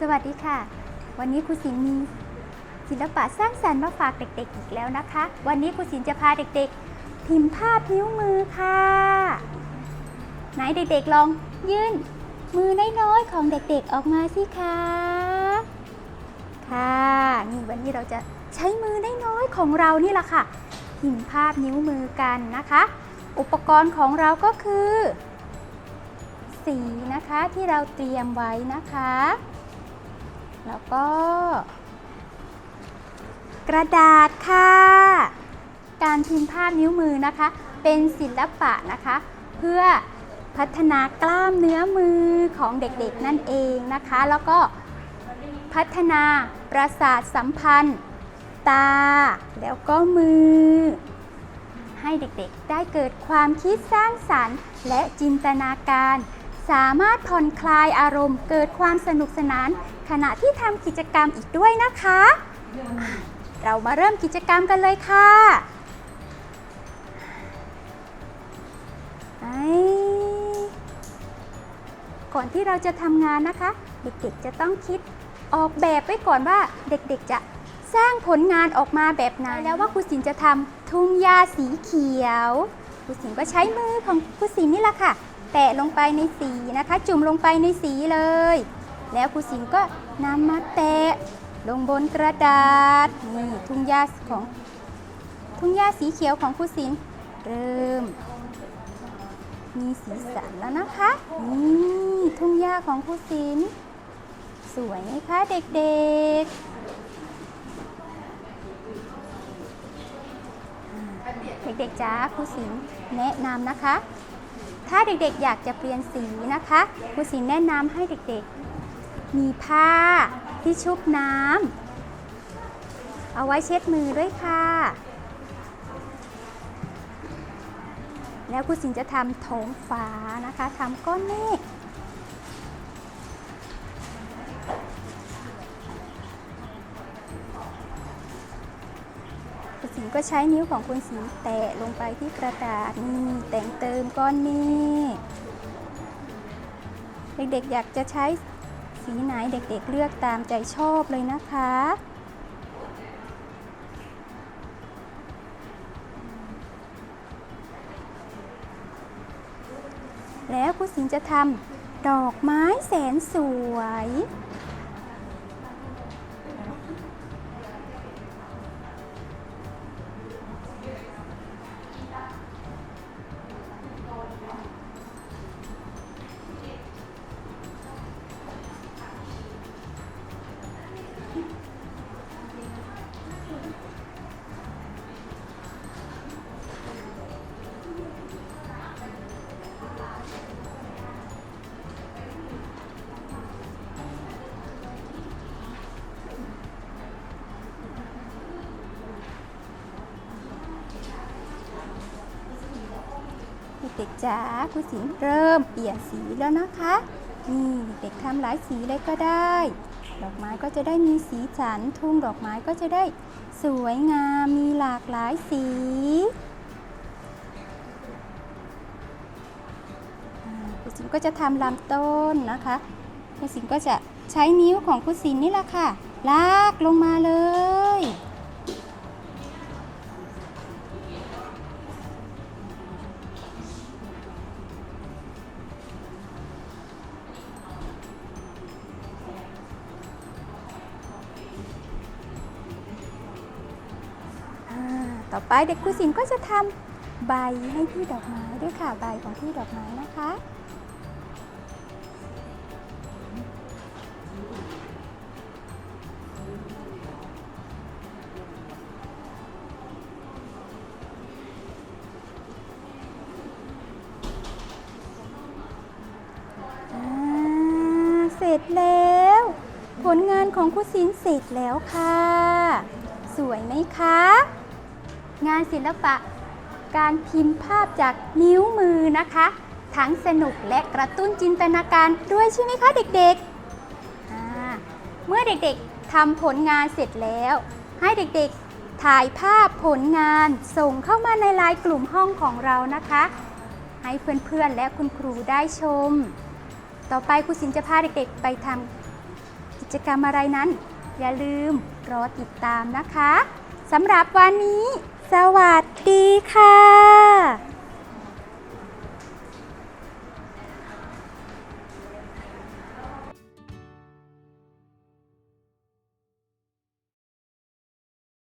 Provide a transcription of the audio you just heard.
สวัสดีค่ะ วันนี้ครูสินมีศิลปะสร้างสรรค์มาฝากเด็ก ๆ อีกแล้วนะคะ วันนี้ครูสินจะพาเด็กๆ พิมพ์ภาพนิ้วมือค่ะ ไหนเด็กๆลองยื่นมือน้อยๆของเด็กๆออกมาสิคะค่ะนี่วันนี้เราจะใช้มือน้อยๆของเรานี่แหละค่ะ พิมพ์ภาพนิ้วมือกันนะคะ อุปกรณ์ของเราก็คือ สีนะคะที่เราเตรียมไว้นะคะ แล้วก็ กระดาษค่ะ การพิมพ์ภาพนิ้วมือนะคะ เป็นศิลปะนะคะ เพื่อพัฒนากล้ามเนื้อมือของเด็กๆนั่นเองนะคะ แล้วก็พัฒนาประสาทสัมพันธ์ ตา แล้วก็มือ ให้เด็กๆได้เกิดความคิดสร้างสรรค์ และจินตนาการ สามารถผ่อนคลายอารมณ์เกิดความสนุกสนาน ขณะที่ทำกิจกรรมอีกด้วยนะคะ เรามาเริ่มกิจกรรมกันเลยค่ะก่อนที่เราจะทำงานนะคะ เด็กๆจะต้องคิดออกแบบไว้ก่อนว่าเด็กๆจะสร้างผลงานออกมาแบบไหนแล้วว่าครูสินจะทำทุ่งหญ้าสีเขียวครูสินก็ใช้มือของครูสินนี่แหละค่ะ แตะลงไปในสีนะคะ จุ่มลงไปในสีเลย แล้วครูสินก็นำมาแตะลงบนกระดาษนี่ทุ่งหญ้าของทุ่งหญ้าสีเขียวของครูสินเริ่ม มีสีสันแล้วนะคะนี่ทุ่งหญ้าของครูสินสวยไหมคะเด็กๆเด็กๆจ้าครูสินแนะนำนะคะ ถ้าเด็กๆ อยากจะเปลี่ยนสีนะคะครูสินแนะนำให้เด็กๆ มีผ้าที่ชุบน้ำเอาไว้เช็ดมือด้วยค่ะ แล้วครูสินจะทำโถงฟ้านะคะทำก้อนเมฆ ก็ใช้นิ้วของคุณสินแตะลงไปที่กระดาษนี่แต่งเติมก้อนเมฆเด็กๆอยากจะใช้สีไหนเด็กๆเลือกตามใจชอบเลยนะคะ แล้วครูสินจะทำดอกไม้แสนสวย ด็กๆจ๋าครูสินเริ่มเปลี่ยนสีแล้วนะคะ นี่เด็กทำหลายสีเลยก็ได้ ดอกไม้ก็จะได้มีสีสันทุ่งดอกไม้ก็จะได้สวยงามมีหลากหลายสีครูสินก็จะทำลำต้นนะคะครูสินก็จะใช้นิ้วของครูสินนี่แหละค่ะ ลากลงมาเลย ต่อไปเด็กครูสินก็จะทำใบให้ที่ดอกไม้ด้วยค่ะใบของที่ดอกไม้นะคะอ่าเสร็จแล้ว ผลงานของครูสินเสร็จแล้วค่ะ สวยไหมคะ งานศิลปะ การพิมพ์ภาพจากนิ้วมือนะคะ ทั้งสนุกและกระตุ้นจินตนาการด้วยใช่ไหมคะเด็กๆ เมื่อเด็กๆทำผลงานเสร็จแล้ว ให้เด็กๆถ่ายภาพผลงานส่งเข้ามาในไลน์กลุ่มห้องของเรานะคะ ให้เพื่อนๆและคุณครูได้ชม ต่อไปครูสินจะพาเด็กๆ ไปทำกิจกรรมอะไรนั้น อย่าลืมรอติดตามนะคะสำหรับวันนี้ สวัสดีค่ะ